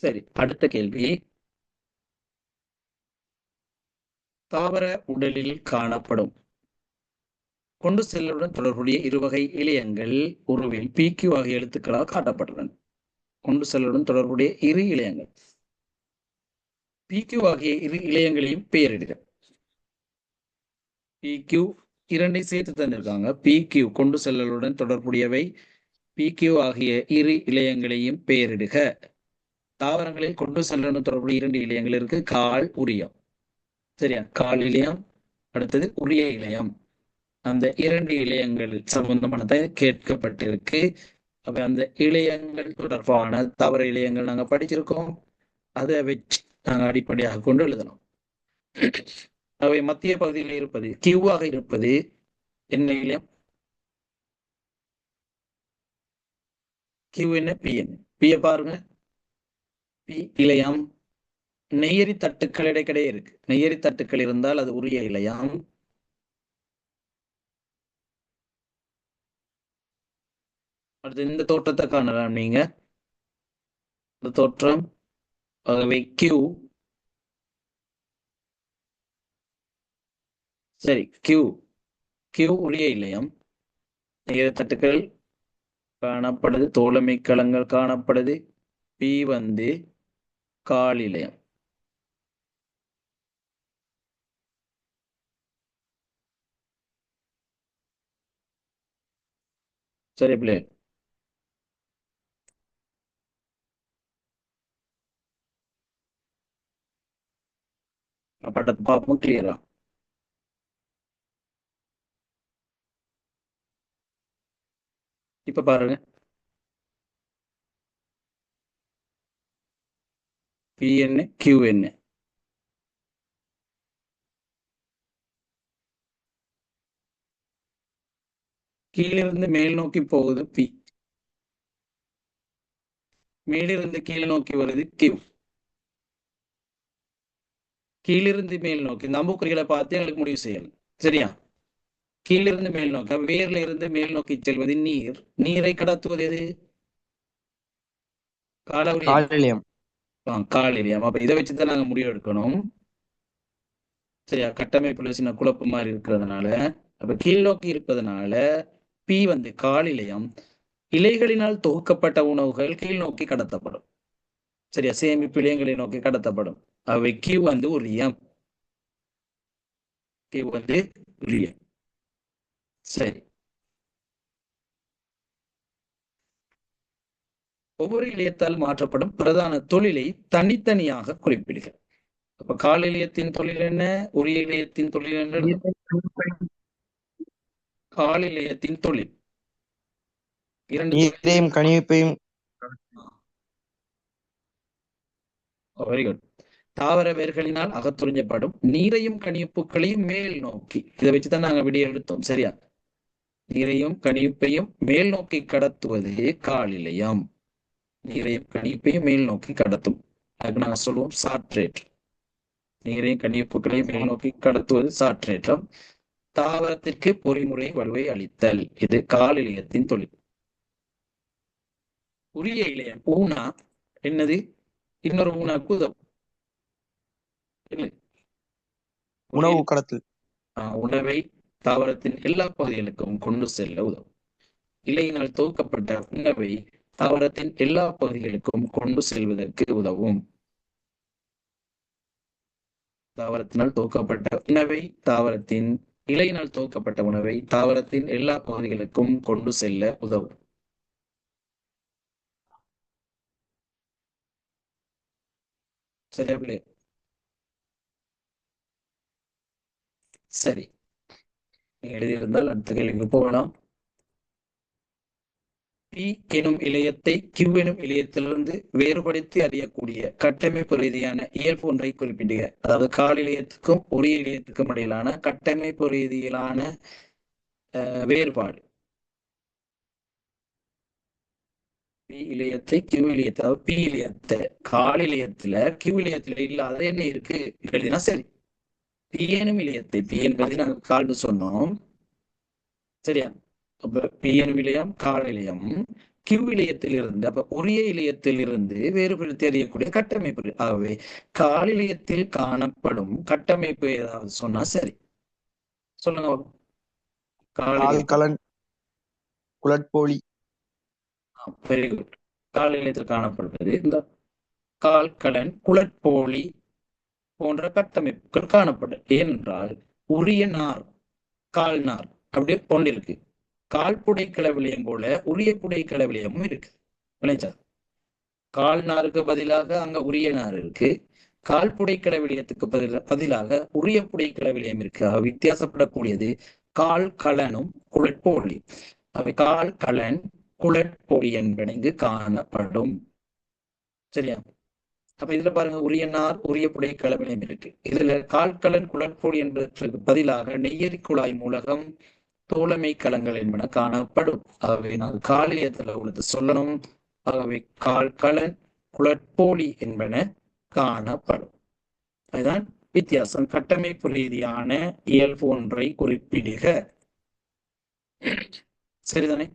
சரி அடுத்த கேள்வி. தாவர உடலில் காணப்படும். கொண்டு செல்லுடன் தொடர்புடைய இருவகை இழையங்கள் உருவில் பிக்யூ ஆகிய எழுத்துக்களால் காட்டப்பட்டுள்ளன. கொண்டு செல்லுடன் தொடர்புடைய இரு இழையங்கள். பிக்யூ ஆகிய இரு இளையங்களையும் பெயரிடுக. பிக்யூ இரண்டை சேர்த்து தந்திருக்காங்க. பிக்யூ கொண்டு செல்லலுடன் தொடர்புடையவை. பிக்யூ ஆகிய இரு இழையங்களையும் பெயரிடுக. தாவரங்களில் கொண்டு செல்லுடன் தொடர்புடைய இரண்டு இலையங்கள் இருக்கு. கால் உரியம். சரியா? கால் இழையம் அடுத்தது உரிய இலையம் அந்த இரண்டு இலையங்கள் சம்பந்தமானதை கேட்கப்பட்டிருக்கு. அப்ப அந்த இளையங்கள் தொடர்பான தவறு இளையங்கள் நாங்க படிச்சிருக்கோம். அதை வச்சு நாங்க அடிப்படையாக கொண்டு எழுதணும். அவை மத்திய பகுதியில் இருப்பது கியூவாக இருப்பது என்ன இளையம் கியூ என்ன? பி பிஎ பாருங்க. பி நெய்யரி தட்டுக்கள் இடைக்கிடையே இருக்கு. நெய்யரி தட்டுக்கள் இருந்தால் அது உரிய இலையாம். அடுத்து இந்த தோற்றத்தை காணலாம் நீங்க. இந்த தோற்றம். ஆகவே கியூ சரி கியூ கியூ உரிய இலையம். தட்டுக்கள் காணப்படுது. தோழமை களங்கள் காணப்படுது. பி வந்து கால் சரி பிள்ளை படத்தை பார்ப்போம் கிளியரா இப்ப பாருங்க. பி என்ன கீழிருந்து மேல் நோக்கி போகுது பி மேலிருந்து கீழ் நோக்கி வருது கியூ கீழிருந்து மேல் நோக்கி. இந்த அம்புக்குறிகளை பார்த்து எங்களுக்கு முடிவு செய்யலாம். சரியா? கீழிருந்து மேல் நோக்க. வேர்ல இருந்து மேல் நோக்கி செல்வது நீர். நீரை கடத்துவது எது? காலவரியம் காலிலியம் அப்ப இதை வச்சுதான் நாங்க முடிவு எடுக்கணும் சரியா? கட்டமைப்புல சின்ன குழப்பம் மாதிரி இருக்கிறதுனால அப்ப கீழ்நோக்கி இருப்பதனால பி வந்து காலிலயம் இலைகளினால் தொகுக்கப்பட்ட உணவுகள் கீழ்நோக்கி கடத்தப்படும். சரியா? சேமிப்பு இலையங்களை நோக்கி கடத்தப்படும். அவை கியூ வந்து ஒரு எம் கியூ வந்து ஒரு எம் சரி. ஒவ்வொரு இலையத்தால் மாற்றப்படும் பிரதான தொழிலை தனித்தனியாக குறிப்பிடுக அப்ப கால் இலையத்தின் தொழில் என்ன? உரிய இலையத்தின் தொழில் என்ன? கால் இலையத்தின் தொழில். இரண்டு கணிப்பையும் வெரி குட் தாவர வேர்களினால் அகத்துறிஞ்சப்படும் நீரையும் கணிப்புகளையும் மேல் நோக்கி இதை வச்சுதான் நாங்க விடிய எடுத்தோம் சரியா? நீரையும் கணிப்பையும் மேல் நோக்கி கடத்துவது காலிலையம் நீரையும் கணிப்பையும் மேல் நோக்கி கடத்தும். அதுக்கு நாங்க சொல்லுவோம் சாட்ரேட் நீரையும் கணிப்புகளையும் மேல் நோக்கி கடத்துவது சாட்ரேற்றம் தாவரத்திற்கு பொறிமுறை வலுவை அளித்தல். இது காலிலையத்தின் தொழில். உரிய இலையம் ஊனா. என்னது? இன்னொரு ஊனாக்கு உதவும். உணவு கடத்தல். ஆஹ் உணவை தாவரத்தின் எல்லா பகுதிகளுக்கும் கொண்டு செல்ல உதவும். இலையினால் தொகுக்கப்பட்ட உணவை தாவரத்தின் எல்லா பகுதிகளுக்கும் கொண்டு செல்வதற்கு உதவும். தாவரத்தினால் துவக்கப்பட்ட உணவை தாவரத்தின் இலையினால் துவக்கப்பட்ட உணவை தாவரத்தின் எல்லா பகுதிகளுக்கும் கொண்டு செல்ல உதவும். சரியா சரி. எழுதியிருந்தால் அடுத்த கேள்விக்கு போகலாம். பி எனும் இலையத்தை கியூ எனும் இலையத்திலிருந்து வேறுபடுத்தி அறியக்கூடிய கட்டமைப்பு ரீதியான இயல்பு ஒன்றை குறிப்பிடுக. அதாவது கால் இலையத்துக்கும் ஒரே இலையத்துக்கும் இடையிலான கட்டமைப்பு ரீதியிலான வேறுபாடு. பி இலையத்தை கியூ இலையத்தை அதாவது பி இலையத்தை கால் இலையத்துல கியூ இலையத்துல இல்லாத என்ன இருக்கு? எழுதினா சரி. பி எனும் இலையத்தை பி என்பதை நாங்கள் கால்னு சொன்னோம். சரியா? அப்ப பி எனும் இலையம் கால் இலையம் கிவ் இருந்து அப்ப உரிய இருந்து வேறுபடுத்தி அறியக்கூடிய கட்டமைப்பு. ஆகவே கால் இலையத்தில் காணப்படும் கட்டமைப்பு ஏதாவது சொன்னா சரி. சொல்லுங்க பாப்போம். கால் இலையம். ஆழ்கலன் குளட்போலி. வெரி குட் கால் இலையத்தில் காணப்படுவது இந்த கால்கலன் குளற்போலி போன்ற கட்டமைப்புகள் காணப்படும். ஏனென்றால் உரிய நார் கால் நார் அப்படியே கொண்டிருக்கு கால்புடை புடை போல உரிய புடை இருக்கு விளைச்சா கால் நாருக்கு பதிலாக அங்க உரிய நார் இருக்கு. கால்புடை புடை பதிலா பதிலாக உரிய புடை இருக்கு. வித்தியாசப்படக்கூடியது கால் கலனும் குழற்போலி அவை கால் கலன் குளற்பொலி என்படைந்து காணப்படும். சரியா? அப்ப இதுல பாருங்க உரிய நார் உரிய புடை கலவிலையும் இருக்கு. இதுல கால்கலன் குளற்பொலி என்பதற்கு பதிலாக நெய்யரி குழாய் மூலகம் தோழமை கலங்கள் என்பன காணப்படும். ஆகவே நான் காலியத்துல உள்ளது சொல்லணும். ஆகவே கால்கலன் குளற்போலி என்பன காணப்படும். அதுதான் வித்தியாசம். கட்டமைப்பு ரீதியான இயல்பு ஒன்றை குறிப்பிடுக. சரிதானே?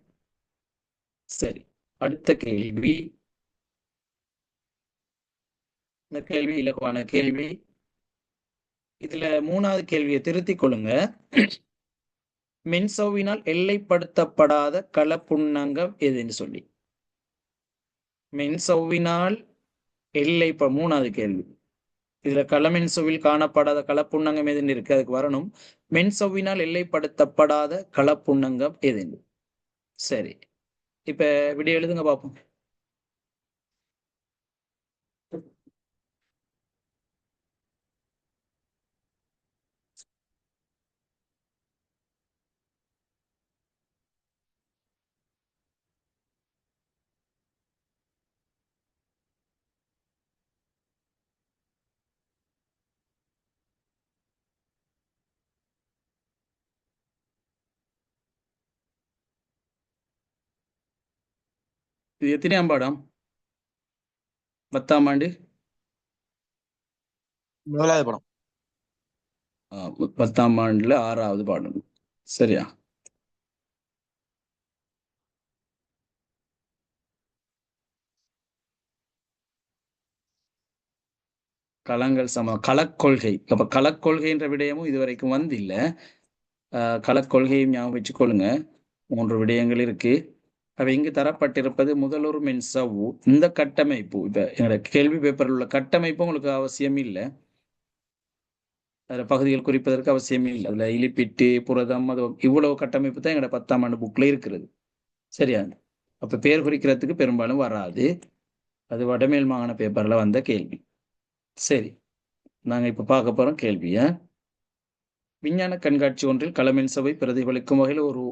சரி. அடுத்த கேள்வி. இந்த கேள்வி இலகுவான கேள்வி. இதுல மூணாவது கேள்வியை திருத்திக் கொள்ளுங்க. மென்சவ்வினால் எல்லைப்படுத்தப்படாத களப்புண்ணங்கம் எதுன்னு சொல்லி. மென்சவ்வினால் எல்லை மூணாவது கேள்வி. இதுல களமென்சொவில் காணப்படாத களப்புண்ணங்கம் எதுன்னு இருக்கு அதுக்கு வரணும். மென்சவ்வினால் எல்லைப்படுத்தப்படாத களப்புண்ணங்கம் எதுன்னு. சரி. இப்ப விடிய எழுதுங்க பார்ப்போம் இது எத்தனையாம் பாடம்? பத்தாம் ஆண்டு? முதலாவது படம். பத்தாம் ஆண்டுல ஆறாவது பாடம். சரியா? களங்கள் சம களக்கொள்கை. அப்ப களக்கொள்கைன்ற விடயமும் இதுவரைக்கும் வந்தில்ல. ஆஹ் களக்கொள்கையும் ஞாபகம் வச்சுக்கொள்ளுங்க. மூன்று விடயங்கள் இருக்கு. அவை இங்கு தரப்பட்டிருப்பது முதலூர் மின் சவ்வு. இந்த கட்டமைப்பு இப்ப என்னோட கேள்வி பேப்பரில் உள்ள கட்டமைப்பு உங்களுக்கு அவசியம் இல்லை. அதில் பகுதிகள் குறிப்பதற்கு அவசியம் இல்லை. அதில் இலிப்பிட்டு புரதம் அது இவ்வளவு கட்டமைப்பு தான் எங்களோட பத்தாம் ஆண்டு புக்கில் இருக்கிறது. சரியா? அப்போ பேர் குறிக்கிறதுக்கு பெரும்பாலும் வராது. அது வடமேல் மாகாண பேப்பரில் வந்த கேள்வி. சரி. நாங்கள் இப்போ பார்க்க போகிறோம் கேள்வியை விஞ்ஞான கண்காட்சி ஒன்றில் களமின் சபை பிரதிபலிக்கும் வகையில் ஒரு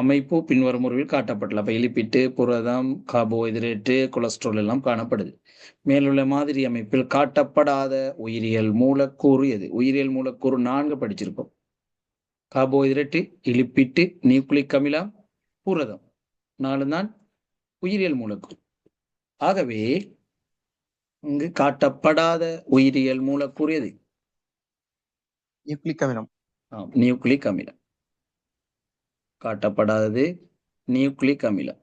அமைப்பு பின்வரும் முறையில் காட்டப்பட்டுள்ள. அப்ப இலிப்பிட்டு புரதம் கார்போஹைட்ரேட்டு கொலஸ்ட்ரால் எல்லாம் காணப்படுது. மேலுள்ள மாதிரி அமைப்பில் காட்டப்படாத உயிரியல் மூலக்கூறு எது? உயிரியல் மூலக்கூறு நான்கு படிச்சிருக்கோம் கார்போஹைட்ரேட்டு இலிப்பிட்டு நியூக்ளிக் அமிலம் புரதம். நாலு தான் உயிரியல் மூலக்கூறு. ஆகவே இங்கு காட்டப்படாத உயிரியல் மூலக்கூறு எது? நியூக்ளிக் அமிலம். நியூக்ளிக் அமிலம். காட்டப்படாதது. நியூக்ளிக் அமிலம்.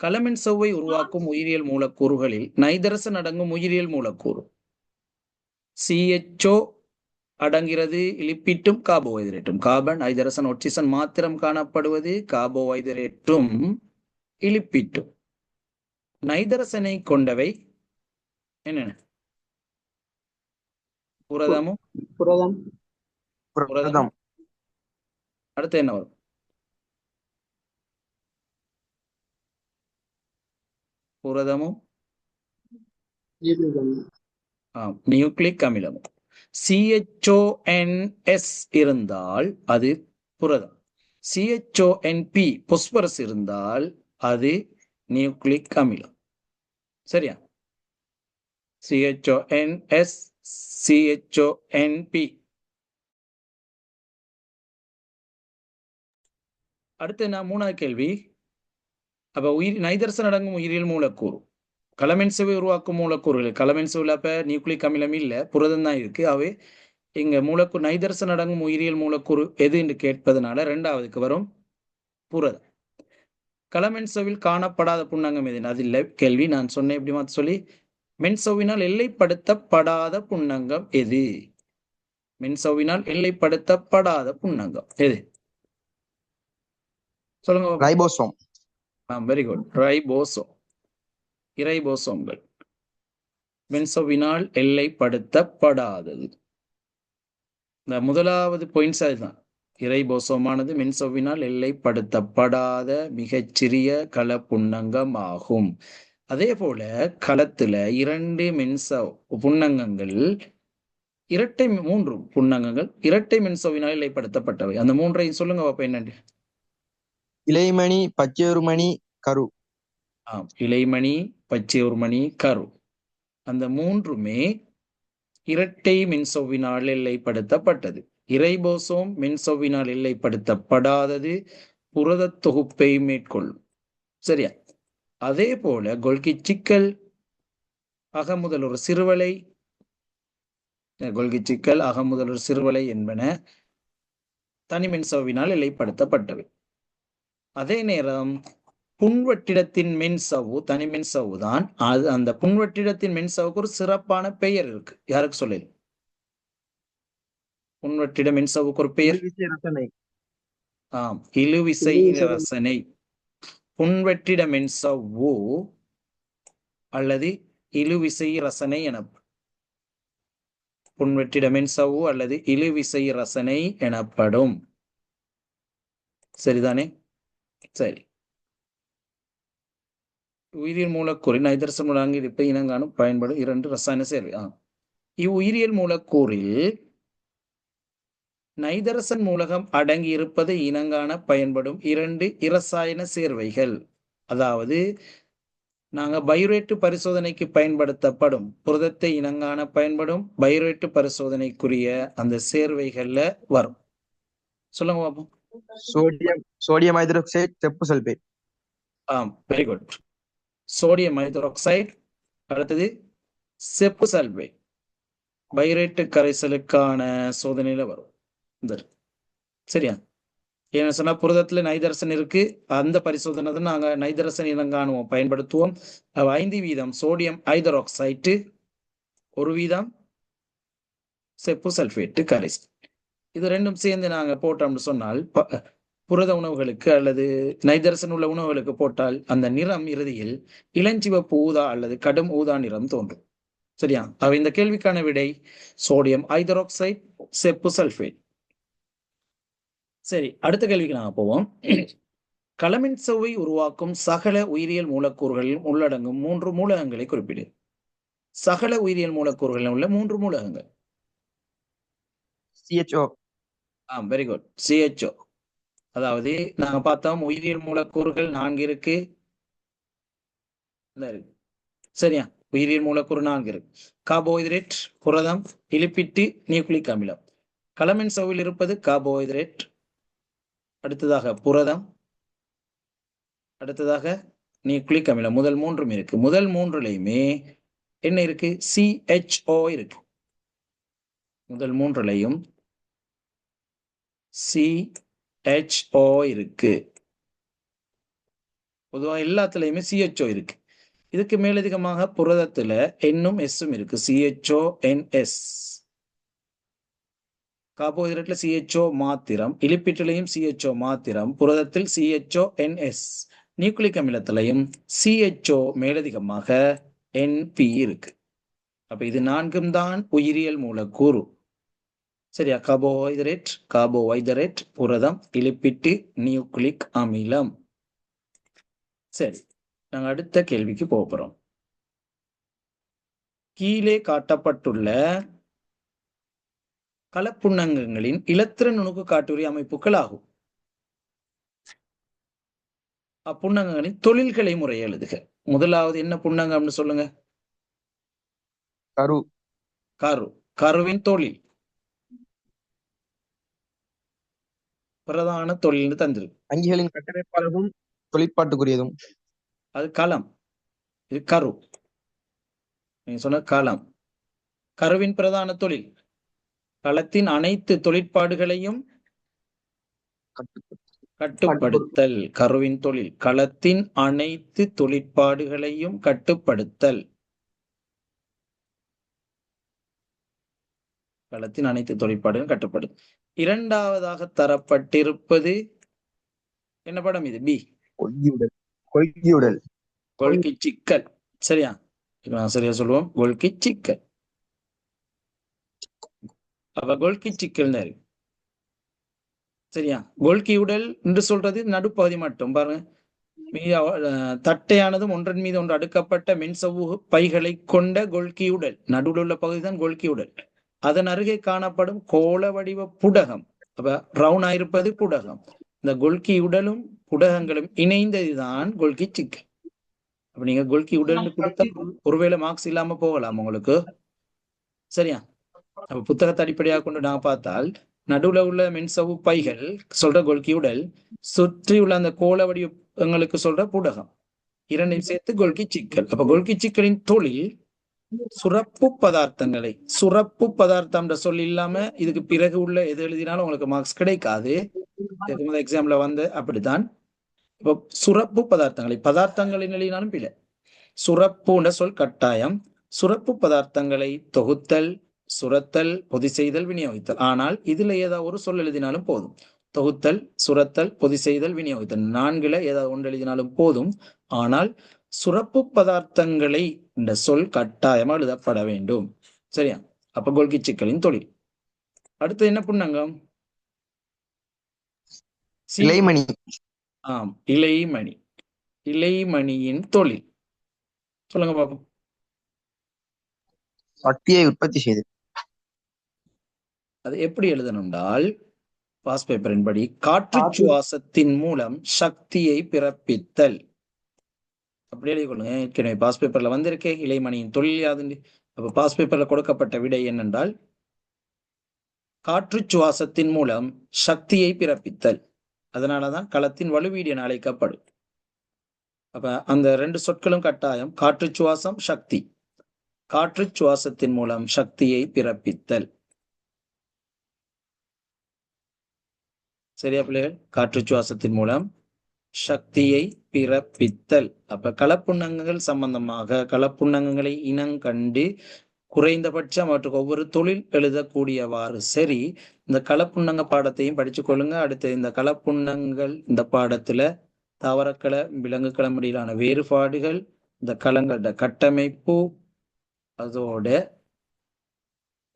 களமென் செவ்வை உருவாக்கும் உயிரியல் மூலக்கூறுகளில் நைதரசன் அடங்கும் உயிரியல் மூலக்கூறு. சிஎச்ஓ அடங்கிறது லிப்பிட்டும் கார்போஹைட்ரேட்டும். கார்பன் ஐதரசன் ஒட்சிசன் மாத்திரம் காணப்படுவது கார்போஹைட்ரேட்டும் இலிப்பிட்டும் நைதரசனை கொண்டவை என்னென்ன? புரதமும் புரதம். புரதம். அடுத்து என்ன வரும்? புரதமும்? நியூக்ளிக் அமிலம் சிஹெச்ஓஎன்எஸ் இருந்தால் அது புரதம். சிஹெச்ஓஎன்பி பொஸ்பரஸ் இருந்தால் அது நியூக்ளிக் அமிலம். சரியா? சிஹெச்ஓஎன்எஸ் சிஹெச்ஓஎன்பி அடுத்து என்ன? மூணாவது கேள்வி. அப்ப உயிர் நைதரசன் அடங்கும் உயிரியல் மூலக்கூறு. களமென்சுவை உருவாக்கும் மூலக்கூறுகள். களமென்சுவில் அப்ப நியூக்ளிக் அமிலம் இல்லை புரதம் தான் இருக்கு. அவை இங்க மூலக்கூறு நைதரசன் அடங்கும் உயிரியல் மூலக்கூறு எது என்று கேட்பதனால ரெண்டாவதுக்கு வரும் புரதம். களமென்சோவில் காணப்படாத புண்ணங்கம் எது? அது இல்லை கேள்வி. நான் சொன்னேன் எப்படி மாத்த சொல்லி. மென்சோவினால் எல்லைப்படுத்தப்படாத புண்ணங்கம் எது? மென்சோவினால் எல்லைப்படுத்தப்படாத புண்ணங்கம் எது? சொல்லுங்க. ரைபோசோம். Very good ribosome. இரைபோசோம்கள். மென்சோவினால் எல்லைப்படுத்தப்படாதது. இந்த முதலாவது பாயிண்ட்ஸ் அதுதான். இரைபோசோமானது மென்சோவினால் எல்லைப்படுத்தப்படாத மிகச்சிறிய கள புன்னங்கம் ஆகும் அதே போல களத்துல இரண்டு மென்சோ புன்னங்கங்கள் இரட்டை மூன்று புன்னங்கங்கள் இரட்டை மென்சோவினால் எல்லைப்படுத்தப்பட்டவை. அந்த மூன்றையும் சொல்லுங்க பாப்பா என்னன்னு. இலைமணி பச்சையொருமணி கரு. இளைமணி இலைமணி பச்சையொருமணி கரு. அந்த மூன்றுமே இரட்டை மின்சொவினால் எல்லைப்படுத்தப்பட்டது. இறைபோசோம் மின்சொவ்வினால் எல்லைப்படுத்தப்படாதது புரத தொகுப்பை மேற்கொள்ளும். சரியா? அதே போல கொல்கி சிக்கல் அகமுதலொரு சிறுவலை கொல்கி சிக்கல் அகமுதலொரு சிறுவலை என்பன தனி மின்சவ்வினால் எல்லைப்படுத்தப்பட்டவை. அதே நேரம் புன்வட்டிடத்தின் மென்சவ்வு தனி மென்சவ்வு தான். அது அந்த புன்வட்டிடத்தின் மென்சவுக்கு ஒரு சிறப்பான பெயர் இருக்கு. யாருக்கு சொல்லல? புன்வட்டிட மென்சவுக்கு ஒரு பெயர். ரசனை. ஆம். இழுவிசை ரசனை. புன்வெற்றிட மென்சவ்வு அல்லது இழுவிசை ரசனை எனப்படும் புன்வெற்றிட மென்சவ்வு அல்லது இழுவிசை ரசனை எனப்படும். சரிதானே? சரி. உயிரியல் மூலக்கூறின் நைதரசன் மூலங்க இனங்காணும் பயன்படும் இரண்டு ரசாயன சேர்வை. ஆ. இவ்வுயிரியல் மூலக்கூறில் நைதரசன் மூலகம் அடங்கி இருப்பது இனங்காண பயன்படும் இரண்டு இரசாயன சேர்வைகள். அதாவது நாங்க பைரேட்டு பரிசோதனைக்கு பயன்படுத்தப்படும் புரதத்தை இனங்காண பயன்படும் பைரேட்டு பரிசோதனைக்குரிய அந்த சேர்வைகள்ல வரும். சொல்லுங்க பாப்போம். சோடியம் சோடியம் ஹைட்ரோக்சைடு செப்பு சல்பேட். ஆ வெரி குட் சோடியம் ஹைட்ரோக்சைடு அடுத்தது செப்பு சல்பேட். பைரேட்டு கரைசலுக்கான சோதனையில வரும். இந்த சரியா? ஏன்னு சொன்னா புரதத்துல நைதரசன் இருக்கு. அந்த பரிசோதனை தான் நாங்க நைதரசன் இனங்காணுவோம். பயன்படுத்துவோம். ஐந்து வீதம் சோடியம் ஹைட்ரோக்சைட்டு ஒரு வீதம் செப்பு சல்பேட்டு கரைசல் இது ரெண்டும் சேர்ந்து நாங்க போட்டோம்னு சொன்னால் ப- புரத உணவுகளுக்கு அல்லது நைதரசன் உள்ள உணவுகளுக்கு போட்டால் அந்த நிறம் இறுதியில் இளஞ்சிவப்பு ஊதா அல்லது கடும் ஊதா நிறம் தோன்றும். சரியா? அவ இந்த கேள்விக்கான விடை சோடியம் ஹைதராக்சைட் செப்பு சல்பேட். சரி அடுத்த கேள்விக்கு நாங்கள் போவோம். களமின் செவ்வை உருவாக்கும் சகல உயிரியல் மூலக்கூறுகளில் உள்ளடங்கும் மூன்று மூலகங்களை குறிப்பிடு. சகல உயிரியல் மூலக்கூறுகளில் உள்ள மூன்று மூலகங்கள். ஆம் வெரி குட் சிஹெச்ஓ அதாவது நாங்க பார்த்தோம் உயிரியல் மூலக்கூறுகள் நான்கு இருக்கு. இருக்கு. சரியா? உயிரியல் மூலக்கூறு நான்கு இருக்கு. கார்போஹைட்ரேட் புரதம் இலிப்பிட்டு நியூக்ளிக் அமிலம். களமின் சவ்வில் இருப்பது கார்போஹைட்ரேட். அடுத்ததாக புரதம். அடுத்ததாக நியூக்ளிக் அமிலம். முதல் மூன்றும் இருக்கு. முதல் மூன்றுலையுமே என்ன இருக்கு? சிஹெச்ஓ இருக்கு. முதல் மூன்றுலையும் சிஹெச்ஓ இருக்கு. பொதுவாக எல்லாத்துலேயுமே சிஹெச்ஓ இருக்கு. இதுக்கு மேலதிகமாக புரதத்தில் என்னும் எஸ்ஸும் இருக்கு. சிஹெச்ஓ என்எஸ் கார்போஹைட்ரேட்ல சிஹெச்ஓ மாத்திரம் இலிப்பிட்டிலையும் சிஹெச்ஓ மாத்திரம் புரதத்தில் சிஹெச்ஓ என்எஸ் நியூக்ளிக் அமிலத்திலையும் சிஹெச்ஓ மேலதிகமாக என்பி இருக்கு. அப்ப இது நான்கும் தான் உயிரியல் மூலக்கூறு. சரியா? கார்போஹைட்ரேட் கார்போஹைட்ரேட் புரதம் இலிப்பிட்டு நியூக்ளிக் அமிலம். சரி நாங்க அடுத்த கேள்விக்கு போக போறோம். கீழே காட்டப்பட்டுள்ள கலப்புண்ணங்கங்களின் இலத்திர நுணுக்கு காட்டுரிய அமைப்புகள் ஆகும். அப்புண்ணங்கங்களின் தொழில்களை முறை எழுதுக. முதலாவது என்ன புண்ணங்கம்னு சொல்லுங்க? கரு. கரு. கருவின் தொழில். பிரதான தொழில்னு தந்திருக்கு. வங்கிகளின் கட்டமைப்பாளரும் தொழிற்பாட்டுக்குரியதும். அது களம் இது கரு. நீங்க சொன்ன களம் கருவின் பிரதான தொழில். களத்தின் அனைத்து தொழிற்பாடுகளையும் கட்டுப்படுத்தல். கருவின் தொழில். களத்தின் அனைத்து தொழிற்பாடுகளையும் கட்டுப்படுத்தல். களத்தின் அனைத்து தொழிற்பாடுகளும் கட்டுப்படும் இரண்டாவதாக தரப்பட்டிருப்பது என்ன படம் இது? பி கொள்கியுடல் கொள்கியுடல். கொள்கை சிக்கல். சரியா? சரியா சொல்லுவோம். கொள்கை சிக்கல். அப்ப கொள்கை சிக்கல் சரியா? கொள்கை உடல் என்று சொல்றது நடுப்பகுதி மட்டும். பாருங்க. மீ- அஹ் தட்டையானதும் ஒன்றன் மீது ஒன்று அடுக்கப்பட்ட மின்சவ்வு பைகளை கொண்ட கொள்கை உடல். நடுவில் உள்ள பகுதி தான் கொள்கை உடல். அதன் அருகே காணப்படும் கோள வடிவ புடகம். அப்ப ரவுண்ட் ஆயிருப்பது புடகம். இந்த கொள்கை உடலும் புடகங்களும் இணைந்ததுதான் கொள்கை சிக்கல் அப்ப நீங்க கொள்கை உடல்னு கொடுத்தா ஒருவேளை மார்க்ஸ் இல்லாம போகலாம் உங்களுக்கு. சரியா? அப்ப புத்தகத்தை அடிப்படையாக கொண்டு நான் பார்த்தால் நடுவுல உள்ள மின்சவ்வு பைகள் சொல்ற கொள்கை உடல் சுற்றி உள்ள அந்த கோள வடிவங்களுக்கு சொல்ற புடகம். இரண்டையும் சேர்த்து கொள்கை சிக்கல். அப்ப கொள்கை சிக்கலின் தொழில் சுரப்பு பதார்த்தங்களை சுரப்பு பதார்த்தம்ன்ற சொல் இல்லாம இதுக்கு பிறகு உள்ள எது எழுதினாலும் உங்களுக்கு மார்க்ஸ் கிடைக்காது. எக்ஸாம்ல வந்து அப்படித்தான். இப்போ சுரப்பு பதார்த்தங்களை பதார்த்தங்களின் எழுதினாலும் பிழை. சுரப்புன்ற சொல் கட்டாயம். சுரப்பு பதார்த்தங்களை தொகுத்தல் சுரத்தல் பொதி செய்தல் விநியோகித்தல். ஆனால் இதுல ஏதாவது ஒரு சொல் எழுதினாலும் போதும். தொகுத்தல் சுரத்தல் பொதி செய்தல் விநியோகித்தல். நான்குல ஏதாவது ஒன்று எழுதினாலும் போதும். ஆனால் சுரப்பு பதார்த்தங்களை இந்த சொல் கட்டாயமா எழுதப்பட வேண்டும். சரியா? அப்ப கொள்கை சிக்கலின் தொழில். அடுத்து என்ன புண்ணங்கம் சி- இலைமணி. ஆம் இலைமணி. இலைமணியின் தொழில். சொல்லுங்க பாப்போம். சக்தியை உற்பத்தி செய்து. அது எப்படி எழுதணும்னால் பாஸ் பேப்பரின் படி காற்று சுவாசத்தின் மூலம் சக்தியை பிறப்பித்தல். அப்படி எழுதி கொள்ளுங்க. ஏற்கனவே பாஸ் பேப்பர்ல வந்திருக்கே. இளைமணியின் தொழில் யாதுண்டு அப்ப பாஸ் பேப்பர்ல கொடுக்கப்பட்ட விடை என்னென்றால் காற்று சுவாசத்தின் மூலம் சக்தியை பிறப்பித்தல். அதனாலதான் களத்தின் வலுவீடு என அழைக்கப்படும். அப்ப அந்த ரெண்டு சொற்களும் கட்டாயம். காற்று சுவாசம் சக்தி. காற்று சுவாசத்தின் மூலம் சக்தியை பிறப்பித்தல். சரியா பிள்ளைகள்? காற்று சுவாசத்தின் மூலம் சக்தியை பிறப்பித்தல். அப்ப கலப்புண்ணங்கள் சம்பந்தமாக களப்புண்ணங்கங்களை இனங்கண்டு குறைந்தபட்சம் அவற்றுக்கு ஒவ்வொரு தொழில் எழுதக்கூடியவாறு சரி இந்த கலப்புண்ணங்க பாடத்தையும் படிச்சு கொள்ளுங்க. அடுத்து இந்த கலப்புண்ணங்கள் இந்த பாடத்துல தாவரக்கள விலங்குக்களம் இடையிலான வேறுபாடுகள் இந்த களங்களோட கட்டமைப்பு அதோட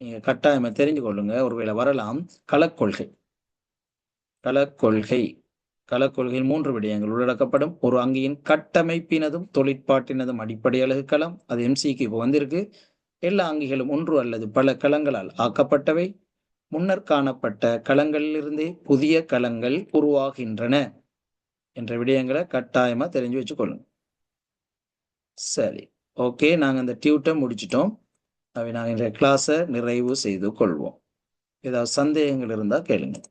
நீங்க கட்டாயமா தெரிஞ்சு கொள்ளுங்க. ஒருவேளை வரலாம். களக்கொள்கை. களக்கொள்கை. களக்கொள்கையில் மூன்று விடயங்கள் உள்ளடக்கப்படும். ஒரு அங்கியின் கட்டமைப்பினதும் தொழிற்பாட்டினதும் அடிப்படை அலகு களம் அது எம்சிக்கு இப்போ வந்திருக்கு. எல்லா அங்கிகளும் ஒன்று அல்லது பல களங்களால் ஆக்கப்பட்டவை. முன்னர் காணப்பட்ட களங்களிலிருந்தே புதிய களங்கள் உருவாகின்றன என்ற விடயங்களை கட்டாயமா தெரிஞ்சு வச்சுக்கொள்ளுங்க. சரி ஓகே நாங்கள் அந்த டியூட்டை முடிச்சிட்டோம். அவை நாங்கள் இந்த கிளாஸை நிறைவு செய்து கொள்வோம். ஏதாவது சந்தேகங்கள் இருந்தால் கேளுங்கள்